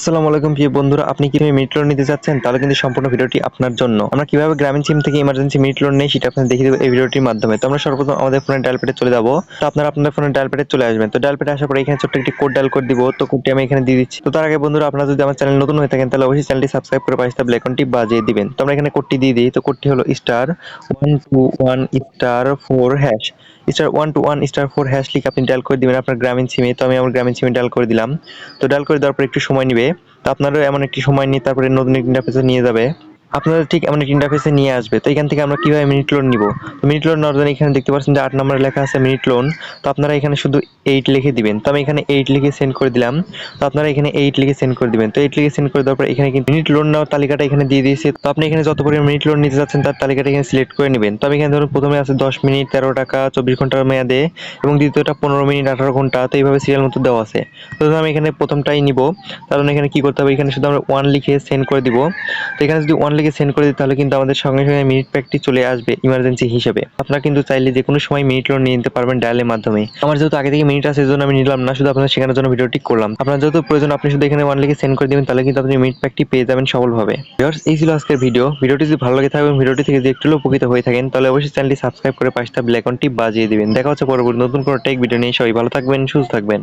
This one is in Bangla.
আসসালামু আলাইকুম প্রিয় বন্ধুরা, আপনি কি মিনিট লোন নিতে চাচ্ছেন তাহলে কিন্তু সম্পূর্ণ ভিডিওটি আপনার জন্য। আমরা কীভাবে গ্রামীণ সিম থেকে ইমার্জেন্সি মিনিট লোন নেই সেটা আপনাদের দেখিয়ে দেবো এই ভিডিওটির মাধ্যমে। তো আমরা সর্বপ্রথম আমাদের ফোনের ডায়াল পেটে চলে যাব। তো আপনারা আপনাদের ফোনের ডায়াল পেটে চলে আসবেন। তো ডায়াল পেটে আসার পরে এখানে ছোট্ট একটি কোড ডায়াল করে দিব। তো কোডটি আমি এখানে দিয়ে দিচ্ছি। তো তার আগে বন্ধুরা, আপনারা যদি আমার চ্যানেল নতুন হয়ে থাকেন, তাহলে অবশ্যই চ্যানেলটি সাবস্ক্রাইব করে পাশে থাকলে আইকনটি বাজিয়ে দিবেন। তো আমরা এখানে কোডটি দিয়ে দিই। তো কোডটি হলো star one two one star four hash star one two one star four hash লিখে আপনি ডায়াল করে দিবেন আপনার গ্রামীণ সিমে তো আমি আমার গ্রামীণ সিমে ডায়াল করে দিলাম। তো ডায়াল করে দেওয়ার পর একটু সময় নেবে। তো আপনারও এমন একটি সময় নিয়ে তারপরে নতুন একটি ইন্টারফেসে নিয়ে যাবে। আপনাদের ঠিক এমন একটি ইন্টারফেসে নিয়ে আসবে। তো এখান থেকে আমরা কীভাবে মিনিট লোন নিব? তো মিনিট লোন নেওয়ার জন্য এখানে দেখতে পাচ্ছেন যে আট নম্বরে লেখা আছে মিনিট লোন তো আপনারা এখানে শুধু এইট লিখে দিবেন। তো আমি এখানে এইট লিখে সেন্ড করে দিলাম। তো আপনারা এখানে এইট লিখে সেন্ড করে দিবেন। তো এইট লিখে সেন্ড করে দেওয়ার পর এখানে কিন্তু মিনিট লোন নেওয়ার তালিকাটা এখানে দিয়ে দিয়েছে। তো আপনি এখানে যত পরিমাণ মিনিট লোন নিতে চাচ্ছেন তার তালিকাটা এখানে সিলেক্ট করে নেবেন। তো আমি এখানে ধরুন প্রথমে আছে দশ মিনিট, তেরো টাকা, চব্বিশ ঘণ্টার মেয়াদে এবং দ্বিতীয়টা পনেরো মিনিট, আঠারো ঘণ্টা। তো এইভাবে সিরিয়াল মতো দেওয়া আছে। তো আমি এখানে প্রথমটাই নিব। কারণ এখানে কি করতে হবে? এখানে শুধু আমরা ওয়ান লিখে সেন্ড করে দিব। তো এখানে যদি ওয়ান লিখে সেন্ড করে দিই, তাহলে কিন্তু আমাদের সঙ্গে সঙ্গে মিনিট প্যাকটি চলে আসবে ইমার্জেন্সি হিসেবে। আপনারা কিন্তু চাইলে যে কোনো সময় মিনিট লোন নিয়ে নিতে পারবেন ডায়ালের মাধ্যমে। আমার যেহেতু আগে থেকে মিনিট আছে জন্য আমি নিলাম না, শুধু আপনাদের শেখানোর জন্য ভিডিওটি করলাম। আপনার যেহেতু প্রয়োজন, আপনি শুধু এখানে ওয়ান লিখে সেন্ড করে দিবেন, তাহলে কিন্তু আপনি মিনিট প্যাকটি পেয়ে যাবেন সফলভাবে। এই ছিল আজকের ভিডিও ভিডিওটি যদি ভালো লাগে থাকে এবং ভিডিওটি থেকে যদি একটু উপকৃত হয়ে থাকেন, তাহলে অবশ্যই চ্যানেলটি সাবস্ক্রাইব করে পাশে থাকা বেল আইকনটি বাজিয়ে দিবেন। দেখা হচ্ছে পরবর্তী নতুন কোনো টেক ভিডিও নিয়ে। সবাই ভালো থাকবেন, সুস্থ থাকবেন।